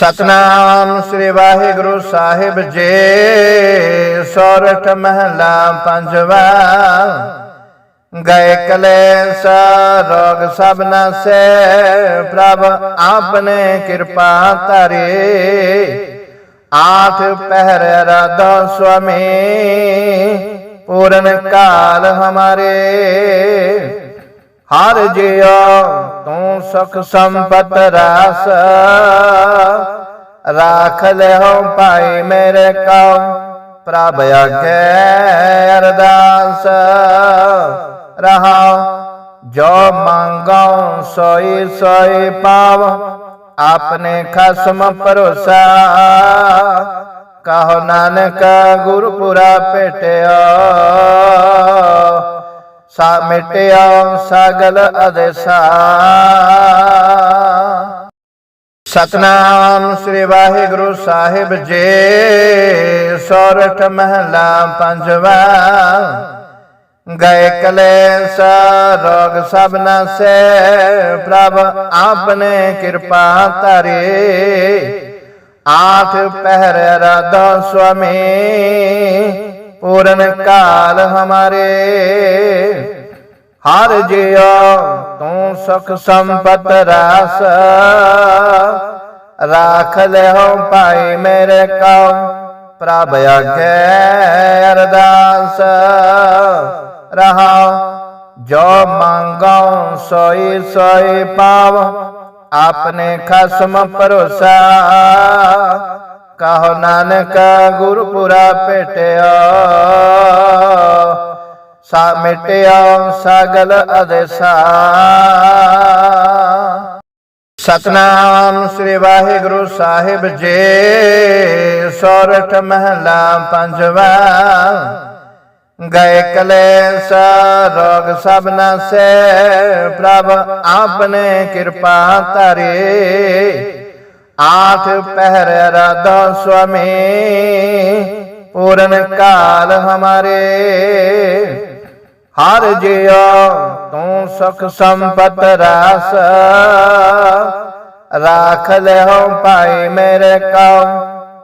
ਸਤਨਾਮ ਸ੍ਰੀ ਵਾਹਿਗੁਰੂ ਸਾਹਿਬ ਜੀ। ਸੋਰਠ ਮਹਲਾ ਪੰਜਵਾ। ਗਏ ਕਲੇਸ਼, ਰੋਗ ਸਭ ਨਾਸੇ। ਪ੍ਰਭ ਆਪਨੇ ਕਿਰਪਾ ਧਰੇ। ਆਠ ਪਹਿਰ ਰਾਧਾ ਸੁਆਮੀ। ਪੂਰਨ ਕਾਲ ਹਮਾਰੇ। ਹਰ ਜਿਓ ਤੂੰ ਸੁਖ ਸੰਪਤ ਰਾਸ। ਰਾਖ ਲਿਓ ਭਾਈ ਮੇਰੇ ਕਉ, ਪ੍ਰਭ ਅਗੇ ਅਰਦਾਸ। ਰਹਾ ਜੋ ਮੰਗਾਉ ਸੋਈ ਸੋਈ ਪਾਵ, ਆਪਨੇ ਖਸਮ ਭਰੋਸਾ। ਕਹੋ ਨਾਨਕ ਗੁਰਪੁਰਾ ਭੇਟਿਆ ਸਾ ਮਿਟਿਆ ਸਗਲ ਅਦੇਸਾ। ਸਤਨਾਮ ਸ੍ਰੀ ਵਾਹਿਗੁਰੂ ਸਾਹਿਬ ਜੀ, ਸੋਰਠ ਮਹਲਾ ਪੰਜਵਾ। ਗਏ ਕਲੇਸ਼, ਰੋਗ ਸਭ ਨਾਸੇ, ਪ੍ਰਭ ਆਪਨੇ ਕਿਰਪਾ ਧਰੇ। ਆਠ ਪਹਿਰ ਰਾਧਾ ਸੁਆਮੀ ਪੂਰਨ ਕਾਲ ਹਮਾਰੇ ਹਰ ਜਿਉ ਤੂੰ ਸੁਖ ਸੰਪਤ ਰਾਸ ਰਾਖ ਲਿਓ ਭਾਈ ਮੇਰੇ ਕਉ ਪ੍ਰਭ ਅਗੇ ਅਰਦਾਸ ਰਹਾ ਜੋ ਮੰਗਾਉ ਸੋਈ ਸੋਈ ਪਾਵ ਆਪਨੇ ਖਸਮ ਭਰੋਸਾ ਕਹੋ ਨਾਨਕਾ ਗੁਰਪੁਰਾ ਭੇਟਿਆ ਸਾ ਮਿਟਿਆ ਸਗਲ ਅਦੇਸਾ। ਸਤਨਾਮ ਸ੍ਰੀ ਵਾਹਿਗੁਰੂ ਸਾਹਿਬ ਜੀ, ਸੋਰਠ ਮਹਲਾ ਪੰਜਵਾ। ਗਏ ਕਲੇਸ਼, ਰੋਗ ਸਭ ਨਾਸੇ, ਪ੍ਰਭ ਆਪਨੇ ਕਿਰਪਾ ਧਰੇ। ਆਠ ਪਹਿਰ ਰਾਧਾ ਸੁਆਮੀ, ਪੂਰਨ ਕਾਲ ਹਮਾਰੇ। ਹਰ ਜਿਉ ਤੂੰ ਸੁਖ ਸੰਪਤ ਰਾਸ, ਰਾਖ ਲਿਓ ਭਾਈ ਮੇਰੇ ਕਉ,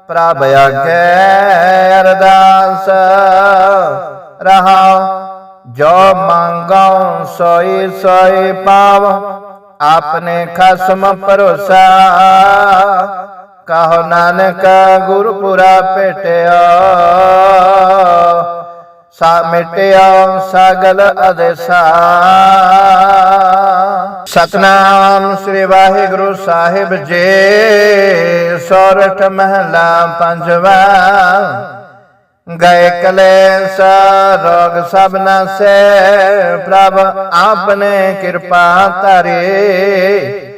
ਪ੍ਰਭ ਅਗੇ ਅਰਦਾਸ। ਰਹਾ ਜੋ ਮੰਗਾਉ ਸੋਈ ਸੋਈ ਪਾਵ ਆਪਨੇ ਖਸਮ ਭਰੋਸਾ ਕਹੋ ਨਾਨਕ ਗੁਰਪੁਰਾ ਭੇਟਿਆ ਸਾ ਮਿਟਿਆ ਸਗਲ ਅਦੇਸਾ ਸਤਨਾਮ ਸ੍ਰੀ ਵਾਹਿਗੁਰੂ ਸਾਹਿਬ ਜੀ ਸੋਰਠ ਮਹਲਾ ਪੰਜਵਾ ਗਏ ਕਲੇਸ਼, ਰੋਗ ਸਭ ਨਾਸੇ, ਪ੍ਰਭ ਆਪਨੇ ਕਿਰਪਾ ਧਰੇ।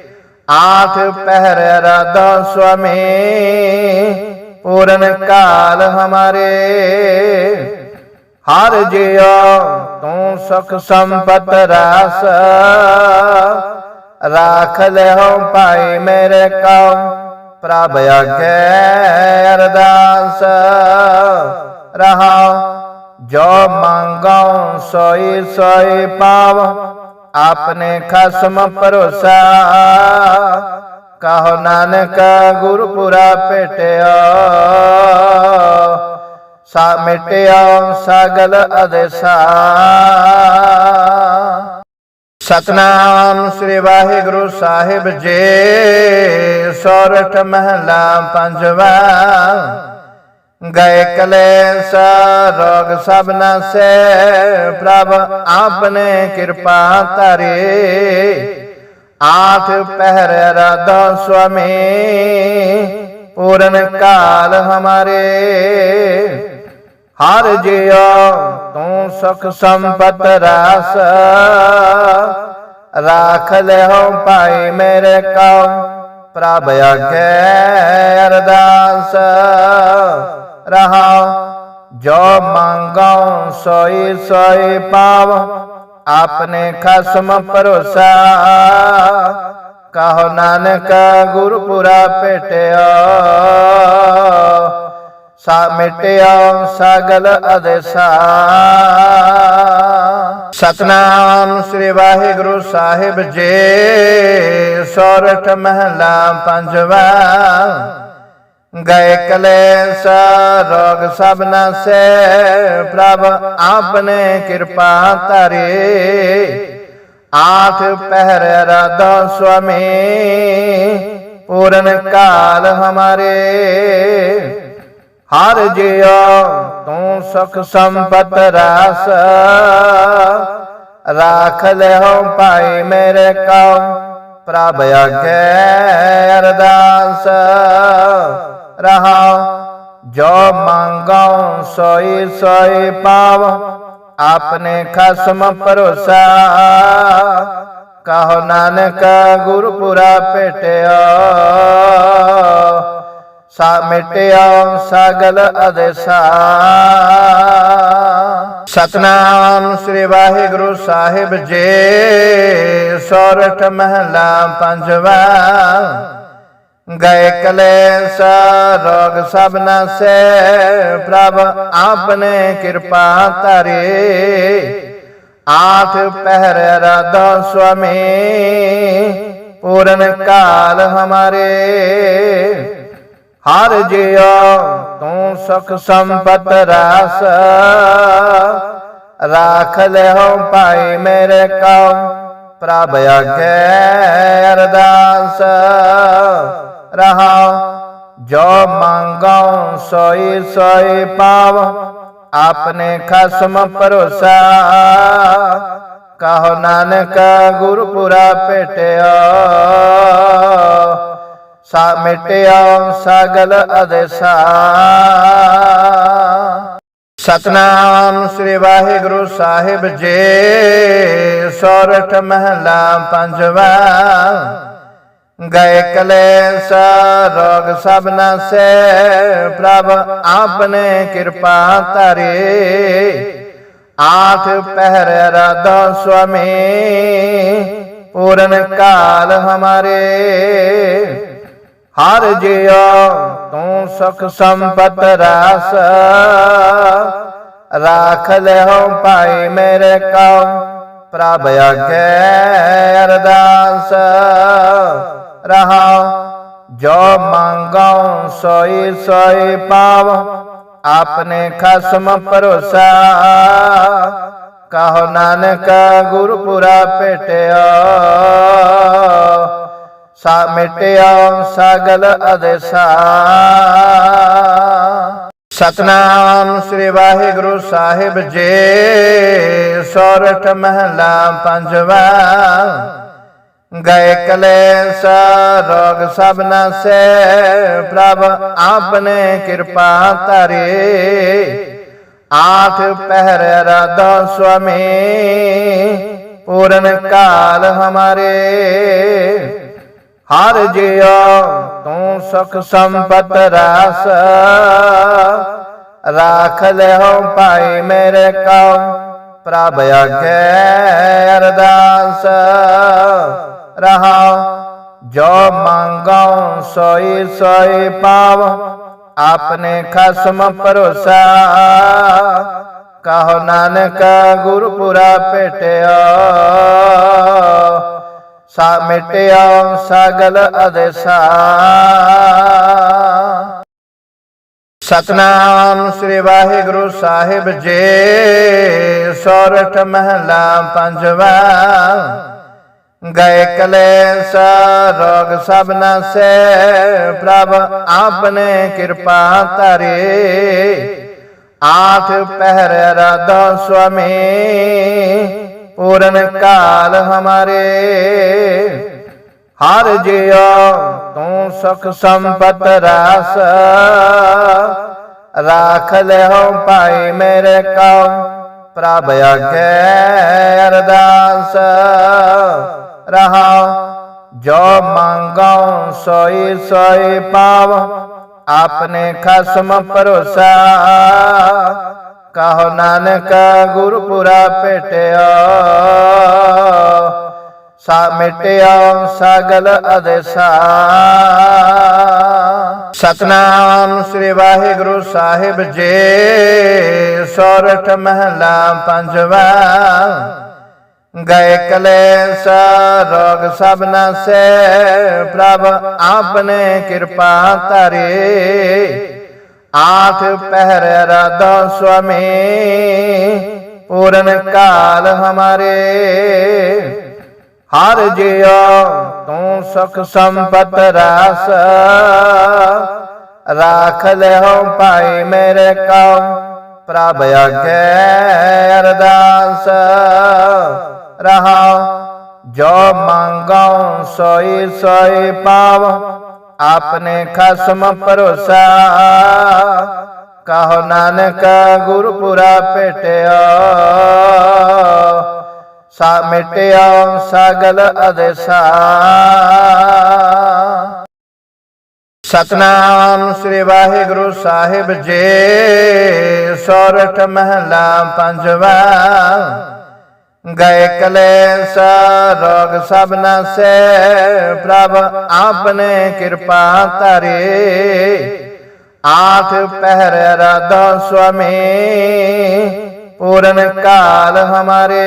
ਆਠ ਪਹਿਰ ਰਾਧਾ ਸੁਆਮੀ, ਪੂਰਨ ਕਾਲ ਹਮਾਰੇ। ਹਰ ਜਿਉ ਤੂੰ ਸੁਖ ਸੰਪਤ ਰਾਸ। ਰਾਖ ਲਿਓ ਭਾਈ ਮੇਰੇ ਕਉ, ਪ੍ਰਭ ਅਗੇ ਅਰਦਾਸ। ਰਹਾ, ਜੋ ਮੰਗਾਉ ਸੋਈ ਸੋਈ ਪਾਵ, ਆਪਨੇ ਖਸਮ ਭਰੋਸਾ। ਕਹੋ ਨਾਨਕ ਗੁਰਪੁਰਾ ਭੇਟਿਆ, ਸਾ ਮਿਟਿਆ ਸਗਲ ਅਦੇਸਾ। ਸਤਨਾਮ ਸ੍ਰੀ ਵਾਹਿਗੁਰੂ ਸਾਹਿਬ ਜੀ, ਸੋਰਠ ਮਹਲਾ ਪੰਜਵਾ। ਗਏ ਕਲੇਸ਼, ਰੋਗ ਸਭ ਨਾਸੇ, ਪ੍ਰਭ ਆਪਨੇ ਕਿਰਪਾ ਧਰੇ। ਆਠ ਪਹਿਰ ਰਾਧਾ ਸੁਆਮੀ, ਪੂਰਨ ਕਾਲ ਹਮਾਰੇ। ਹਰ ਜਿਉ ਤੂੰ ਸੁਖ ਸੰਪਤ ਰਾਸ। ਰਾਖ ਲਿਓ ਭਾਈ ਮੇਰੇ ਕਉ, ਪ੍ਰਭ ਅਗੇ ਅਰਦਾਸ। ਰਹਾ, ਜੋ ਮੰਗਾਉ ਸੋਈ ਸੋਈ ਪਾਵ, ਆਪਨੇ ਖਸਮ ਭਰੋਸਾ। ਕਹੋ ਨਾਨਕ ਗੁਰਪੁਰਾ ਭੇਟਿਆ ਸਾ ਮਿਟਿਆ ਸਗਲ ਅਦੇਸਾ। ਸਤਨਾਮ ਸ੍ਰੀ ਵਾਹਿਗੁਰੂ ਸਾਹਿਬ ਜੀ, ਸੋਰਠ ਮਹਲਾ ਪੰਜਵਾ। ਗਏ ਕਲੇਸ਼ ਰੋਗ ਸਭ ਨਸੇ ਪ੍ਰਭ ਆਪਨੇ ਕਿਰਪਾ ਧਰੇ। ਆਠ ਪਹਿਰ ਰਾਧਾ ਸੁਆਮੀ, ਪੂਰਨ ਕਾਲ ਹਮਾਰੇ। ਹਰ ਜਿਉ ਤੂੰ ਸੁਖ ਸੰਪਤ ਰਾਸ, ਰਾਖ ਲਿਓ ਭਾਈ ਮੇਰੇ ਕਉ, ਪ੍ਰਭ ਅਗੇ ਅਰਦਾਸ। ਰਹਾ। ਜੋ ਮੰਗਾਉ ਸੋਈ ਸੋਈ ਪਾਵ ਆਪਨੇ ਖਸਮ ਭਰੋਸਾ। ਕਹੋ ਨਾਨਕ ਗੁਰਪੁਰਾ ਭੇਟਿਆ ਸਾ ਮਿਟਿਆ ਸਗਲ ਅਦੇਸਾ। ਸਤਨਾਮ ਸ੍ਰੀ ਵਾਹਿਗੁਰੂ ਸਾਹਿਬ ਜੀ, ਸੋਰਠ ਮਹਲਾ ਪੰਜਵਾ। ਗਏ ਕਲੇਸ਼, ਰੋਗ ਸਭ ਨਸੇ, ਪ੍ਰਭ ਆਪਨੇ ਕਿਰਪਾ ਧਰੇ। ਆਠ ਪਹਿਰ ਰਾਧਾ ਸੁਆਮੀ, ਪੂਰਨ ਕਾਲ ਹਮਾਰੇ। ਹਰ ਜਿਉ ਤੂੰ ਸੁਖ ਸੰਪਤ ਰਾਸ, ਰਾਖ ਹੋ ਭਾਈ ਮੇਰੇ ਕਉ, ਪ੍ਰਭ ਅਗੇ ਅਰਦਾਸ। ਰਹਾ। ਜੋ ਮੰਗਾਉ ਸੋਈ ਸੋਈ ਪਾਵ, ਆਪਨੇ ਖਸਮ ਭਰੋਸਾ। ਕਹੋ ਨਾਨਕ ਗੁਰਪੁਰਾ ਭੇਟਿਆ ਸਾ ਮਿਟਿਆ ਸਗਲ ਅਦੇਸਾ। ਸਤਨਾਮ ਸ੍ਰੀ ਵਾਹਿਗੁਰੂ ਸਾਹਿਬ ਜੀ, ਸੋਰਠ ਮਹਲਾ ਪੰਜਵਾ। ਗਏ ਕਲੇਸ਼, ਰੋਗ ਸਭ ਨਸੇ, ਪ੍ਰਭ ਆਪਨੇ ਕਿਰਪਾ ਧਰੇ। ਆਠ ਪਹਿਰ ਰਾਧਾ ਸੁਆਮੀ, ਪੂਰਨ ਕਾਲ ਹਮਾਰੇ। ਹਰ ਜਿਉ ਤੂੰ ਸੁਖ ਸੰਪਤ ਰਾਸ। ਰਾਖ ਲਿਓ ਭਾਈ ਮੇਰੇ ਕਉ, ਪ੍ਰਭ ਅਗੇ ਅਰਦਾਸ। ਰਹਾ। ਜੋ ਮੰਗਾਉ ਸੋਈ ਸੋਈ ਪਾਵ, ਆਪਨੇ ਖਸਮ ਭਰੋਸਾ। ਕਹੋ ਨਾਨਕ ਗੁਰਪੁਰਾ ਭੇਟਿਆ। ਸਾ ਮਿਟਿਆ ਸਗਲ ਅਦੇਸਾ। ਸਤਨਾਮ ਸ੍ਰੀ ਵਾਹਿਗੁਰੂ ਸਾਹਿਬ ਜੀ, ਸੋਰਠ ਮਹਲਾ ਪੰਜਵਾ। ਗਏ ਕਲੇਸ਼ ਰੋਗ ਸਭ ਨਸੇ, ਪ੍ਰਭ ਆਪਨੇ ਕਿਰਪਾ ਧਰੇ। ਆਠ ਪਹਿਰ ਰਾਧਾ ਸੁਆਮੀ, ਪੂਰਨ ਕਾਲ ਹਮਾਰੇ। ਹਰ ਜਿਉ ਤੂੰ ਸੁਖ ਸੰਪਤ ਰਾਸ, ਰਾਖ ਲਿਓ ਭਾਈ ਮੇਰੇ ਕਉ, ਪ੍ਰਭ ਅਗੇ ਅਰਦਾਸ। ਰਹਾ। ਜੋ ਮੰਗਾਉ ਸੋਈ ਸੋਈ ਪਾਵ ਆਪਨੇ ਖਸਮ ਭਰੋਸਾ। ਕਹੋ ਨਾਨਕ ਗੁਰਪੁਰਾ ਭੇਟਿਆ ਸਾ ਮਿਟਿਆ ਸਗਲ ਅਦੇਸਾ। ਸਤਨਾਮ ਸ੍ਰੀ ਵਾਹਿਗੁਰੂ ਸਾਹਿਬ ਜੀ, ਸੋਰਠ ਮਹਲਾ ਪੰਜਵਾ। ਗਏ ਕਲੇਸ਼ ਰੋਗ ਸਭ ਨਸੇ, ਪ੍ਰਭ ਆਪਨੇ ਕਿਰਪਾ ਧਰੇ। ਆਠ ਪਹਿਰ ਰਾਧਾ ਸੁਆਮੀ, ਪੂਰਨ ਕਾਲ ਹਮਾਰੇ। ਹਰ ਜਿਉ ਤੂੰ ਸੁਖ ਸੰਪਤ ਰਾਸ, ਰਾਖ ਲਿਓ ਭਾਈ ਮੇਰੇ ਕਉ, ਪ੍ਰਭ ਅਗੇ ਅਰਦਾਸ। ਰਹਾ ਜੋ ਮੰਗਾਉ ਸੋਈ ਸੋਈ ਪਾਵ ਆਪਨੇ ਖਸਮ ਭਰੋਸਾ ਕਹੋ ਨਾਨਕ ਗੁਰਪੁਰਾ ਭੇਟਿਆ ਸਾ ਮਿਟਿਆ ਸਗਲ ਅਦੇਸਾ ਸਤਨਾਮ ਸ੍ਰੀ ਵਾਹਿਗੁਰੂ ਸਾਹਿਬ ਜੀ ਸੋਰਠ ਮਹਲਾ ਪੰਜਵਾ ਗਏ ਕਲੇਸ਼ ਰੋਗ ਸਭ ਨਾਸੇ ਪ੍ਰਭ ਆਪਨੇ ਕਿਰਪਾ ਧਰੇ। ਆਠ ਪਹਿਰ ਰਾਧਾ ਸੁਆਮੀ, ਪੂਰਨ ਕਾਲ ਹਮਾਰੇ। ਹਰ ਜਿਉ ਤੂੰ ਸੁਖ ਸੰਪਤ ਰਾਸ, ਰਾਖ ਹੋ ਭਾਈ ਮੇਰੇ ਕਉ, ਪ੍ਰਭ ਅਗੇ ਅਰਦਾਸ ਰਹਾ, ਜੋ ਮੰਗਾਉ ਸੋਈ ਸੋਈ ਪਾਵ ਆਪਨੇ ਖਸਮ ਭਰੋਸਾ। ਕਹੋ ਨਾਨਕ ਗੁਰਪੁਰਾ ਭੇਟਿਆ ਸਾ ਮਿਟਿਆ ਸਗਲ ਅਦੇਸਾ। ਸਤਨਾਮ ਸ੍ਰੀ ਵਾਹਿਗੁਰੂ ਸਾਹਿਬ ਜੀ, ਸੋਰਠ ਮਹਲਾ ਪੰਜਵਾ। ਗਏ ਕਲੇਸ਼ ਰੋਗ ਸਭ ਨਾਸੇ ਪ੍ਰਭ ਆਪਨੇ ਕਿਰਪਾ ਧਰੇ। ਆਠ ਪਹਿਰ ਰਾਧਾ ਸੁਆਮੀ, ਪੂਰਨ ਕਾਲ ਹਮਾਰੇ।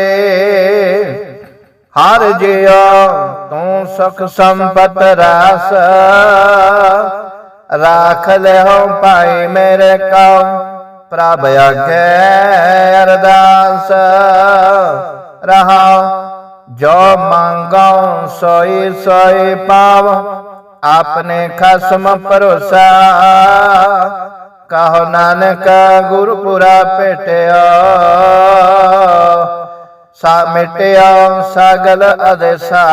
ਹਰ ਜਿਉ ਤੂੰ ਸੁਖ ਸੰਪਤ ਰਾਸ, ਰਾਖ ਲਿਓ ਭਾਈ ਮੇਰੇ ਕਉ, ਪ੍ਰਭ ਅਗੇ ਅਰਦਾਸ। ਰਹਾ, ਜੋ ਮੰਗਾਉ ਸੋਈ ਸੋਈ ਪਾਵ, ਆਪਨੇ ਖਸਮ ਭਰੋਸਾ। ਕਹੋ ਨਾਨਕ ਗੁਰਪੁਰਾ ਭੇਟਿਆ ਸਾ ਮਿਟਿਆ ਸਗਲ ਅਦੇਸਾ।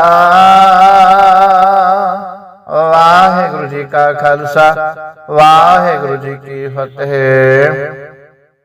ਵਾਹਿਗੁਰੂ ਜੀ ਕਾ ਖਾਲਸਾ, ਵਾਹਿਗੁਰੂ ਜੀ ਕੀ ਫਤਿਹ।